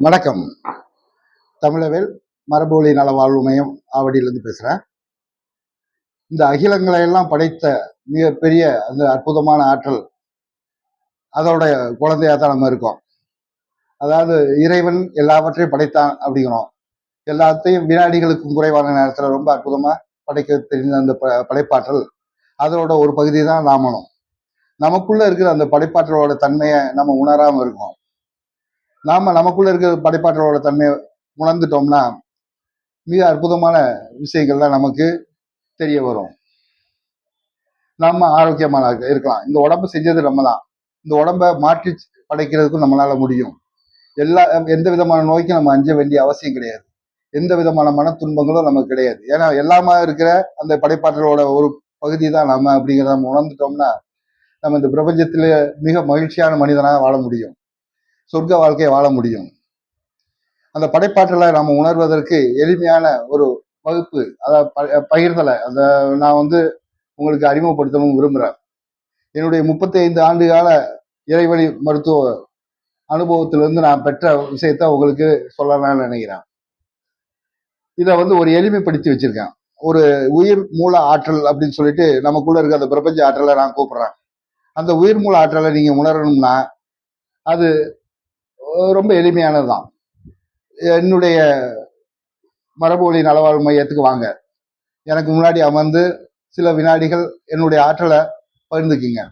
வணக்கம். தமிழவேல் மரபொழி நல வாழ்வு மையம் ஆவடியிலிருந்து பேசுகிறேன் இந்த அகிலங்களை எல்லாம் படைத்த மிகப்பெரிய அந்த அற்புதமான ஆற்றல் அதோட குழந்தையாக தான் நம்ம இருக்கோம். அதாவது இறைவன் எல்லாவற்றையும் படைத்தான் அப்படிங்கிறோம். எல்லாத்தையும் வினாடிகளுக்கும் குறைவான நேரத்தில் ரொம்ப அற்புதமாக படைக்க தெரிந்த அந்த ப படைப்பாற்றல் அதோட ஒரு பகுதி தான் நாமளும். நமக்குள்ளே இருக்கிற அந்த படைப்பாற்றலோட தன்மையை நம்ம உணராமல் இருக்கோம். நாம நமக்குள்ள இருக்கிற படைப்பாற்றலோட தன்மையை உணர்ந்துட்டோம்னா மிக அற்புதமான விஷயங்கள்லாம் நமக்கு தெரிய வரும். நம்ம ஆரோக்கியமான இருக்கலாம். இந்த உடம்பு செஞ்சது நம்ம தான். இந்த உடம்ப மாற்றி படைக்கிறதுக்கும் நம்மளால முடியும். எல்லா எந்த விதமான நோய்க்கும் நம்ம அஞ்ச வேண்டிய அவசியம் கிடையாது. எந்த விதமான மன துன்பங்களும் நமக்கு கிடையாது. ஏன்னா எல்லாமா இருக்கிற அந்த படைப்பாற்றலோட ஒரு பகுதி தான் நம்ம அப்படிங்கிறத நம்ம உணர்ந்துட்டோம்னா நம்ம இந்த பிரபஞ்சத்துல மிக மகிழ்ச்சியான மனிதனாக வாழ முடியும். சொர்க்க வாழ்க்கையை வாழ முடியும். அந்த படைப்பாற்றலை நாம் உணர்வதற்கு எளிமையான ஒரு வகுப்பு அதாவது பகிர்தலை அந்த நான் வந்து உங்களுக்கு அறிமுகப்படுத்தணும் விரும்புகிறேன் என்னுடைய முப்பத்தி ஐந்து ஆண்டு கால இறைவழி மருத்துவ அனுபவத்திலிருந்து நான் பெற்ற விஷயத்த உங்களுக்கு சொல்லலாம்னு நினைக்கிறேன். இதை வந்து ஒரு எளிமைப்படுத்தி வச்சிருக்கேன். ஒரு உயிர் மூல ஆற்றல் அப்படின்னு சொல்லிட்டு நமக்குள்ள இருக்க அந்த பிரபஞ்ச ஆற்றலை நான் கூப்பிடுறேன். அந்த உயிர் மூல ஆற்றலை நீங்கள் உணரணும்னா அது ரொம்ப எளிமையானது தான் என்னுடைய மரபுவழி நலவாழ்வு மையத்துக்கு வாங்க. எனக்கு முன்னாடி அமர்ந்து சில வினாடிகள் என்னுடைய ஆற்றலை பகிர்ந்துக்கிங்க.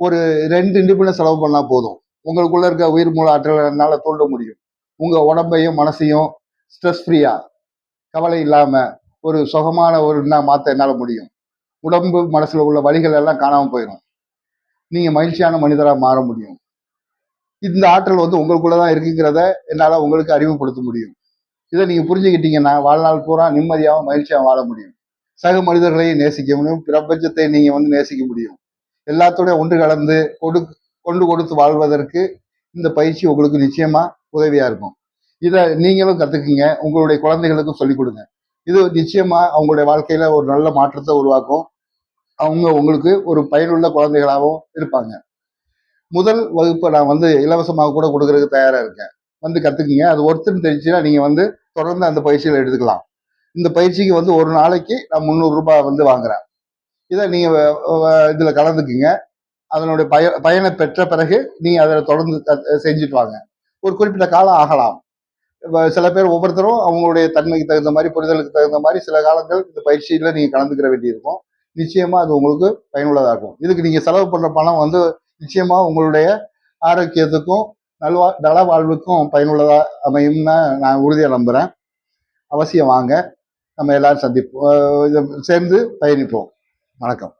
ஒரு ரெண்டு நிமிடம் செலவு பண்ணால் போதும். உங்களுக்குள்ள இருக்க உயிர் மூல ஆற்றலை என்னால் தூண்ட முடியும். உங்கள் உடம்பையும் மனசையும் ஸ்ட்ரெஸ் ஃப்ரீயாக கவலை இல்லாமல் ஒரு சுகமான ஒரு மாற்ற என்னால் முடியும். உடம்பு மனசில் உள்ள வழிகள் எல்லாம் காணாமல் போயிடும் நீங்கள் மகிழ்ச்சியான மனிதராக மாற முடியும். இந்த ஆற்றல் வந்து உங்களுக்குள்ள தான் இருக்குங்கிறத என்னால் உங்களுக்கு அறிமுகப்படுத்த முடியும். இதை நீங்கள் புரிஞ்சுக்கிட்டீங்கன்னா வாழ்நாள் பூரா நிம்மதியாகவும் மகிழ்ச்சியாக வாழ முடியும். சக மனிதர்களையும் நேசிக்க முடியும். பிரபஞ்சத்தை நீங்கள் வந்து நேசிக்க முடியும். எல்லாத்தோடய ஒன்று கலந்து கொடு கொண்டு கொடுத்து வாழ்வதற்கு இந்த பயிற்சி உங்களுக்கு நிச்சயமாக உதவியாக இருக்கும். இதை நீங்களும் கற்றுக்குங்க உங்களுடைய குழந்தைகளுக்கும் சொல்லிக் கொடுங்க. இது நிச்சயமாக அவங்களுடைய வாழ்க்கையில் ஒரு நல்ல மாற்றத்தை உருவாக்கும். அவங்க உங்களுக்கு ஒரு பயனுள்ள குழந்தைகளாகவும் இருப்பாங்க. முதல் வகுப்பை நான் வந்து இலவசமாக கூட கொடுக்கறதுக்கு தயாரா இருக்கேன். வந்து கத்துக்குங்க. அது ஒருத்தர் தெரிஞ்சுன்னா நீங்க வந்து தொடர்ந்து அந்த பயிற்சியில் எடுத்துக்கலாம். இந்த பயிற்சிக்கு வந்து ஒரு நாளைக்கு நான் முந்நூறுரூபா வந்து வாங்குறேன். இதை நீங்க இதுல கலந்துக்குங்க. அதனுடைய பய பயனை பெற்ற பிறகு நீங்கள் அதில் தொடர்ந்து செஞ்சுட்டு வாங்க. ஒரு குறிப்பிட்ட காலம் ஆகலாம். சில பேர் ஒவ்வொருத்தரும் அவங்களுடைய தன்மைக்கு தகுந்த மாதிரி புரிதலுக்கு தகுந்த மாதிரி சில காலங்கள் இந்த பயிற்சியில் நீங்கள் கலந்துக்கிற வேண்டியிருக்கும். நிச்சயமாக அது உங்களுக்கு பயனுள்ளதாக இருக்கும் இதுக்கு நீங்கள் செலவு பண்ணுற பணம் வந்து நிச்சயமா உங்களுடைய ஆரோக்கியத்துக்கும் நல்வா நல வாழ்வுக்கும் பயனுள்ளதா அமையும்னு நான் உறுதியாக நம்புறேன். அவசியம் வாங்க. நம்ம எல்லாரும் சந்திப்போம். சேர்ந்து பயணிப்போம். வணக்கம்.